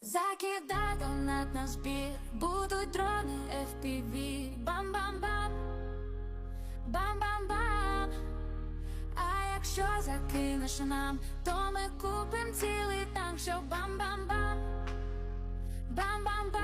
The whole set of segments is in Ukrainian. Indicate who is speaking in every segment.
Speaker 1: Закидай донат на збір, будуть дрони FPV Бам-бам-бам, бам-бам-бам. А якщо закинеш нам, то ми купим цілий танк, що бам-бам-бам. Бам-бам-бам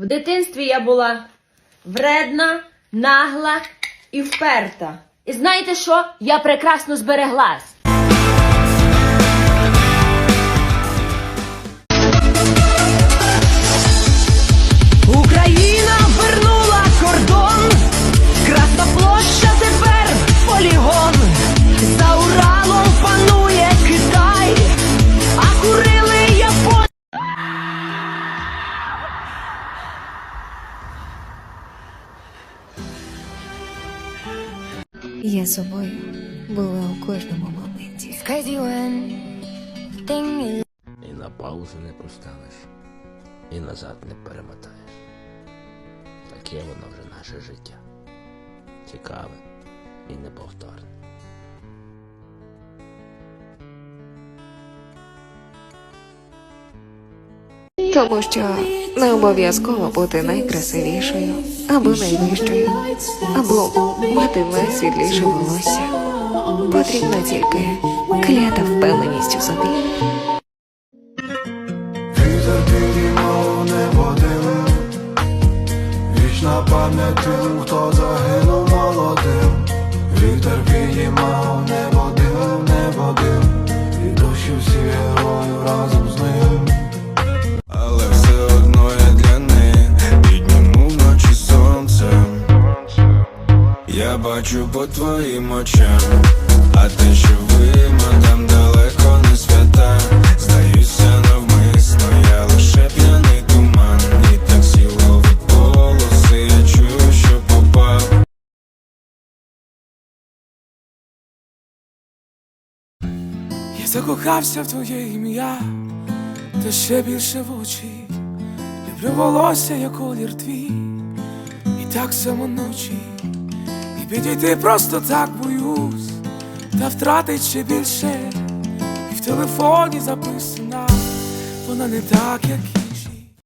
Speaker 2: В дитинстві я була вредна, нагла і вперта. І знаєте що? Я прекрасно збереглась.
Speaker 3: Я собою була у кожному моменті.
Speaker 4: І на паузу не поставиш, і назад не перемотаєш. Таке воно вже наше життя. Цікаве і неповторне.
Speaker 3: Тому що не обов'язково бути найкрасивішою, або найвищою, або мати найсвітліше волосся. Потрібна тільки клята впевненість у собі.
Speaker 5: Вічна пам'ять тим, хто загинув молодим Вітер підіймав небо дим, небо дим бачу по твоїм очам А те, що ви, мадам, далеко не свята Здаюся навмисно, я лише п'яний туман І так сіло від полоси, я чую, що попав
Speaker 6: Я закохався в твоє ім'я, та ще більше в очі. Люблю волосся, як колір твій, і так само ночі. Підійти просто так боюсь, та втратить ще більше. І в телефоні записана, вона не так, як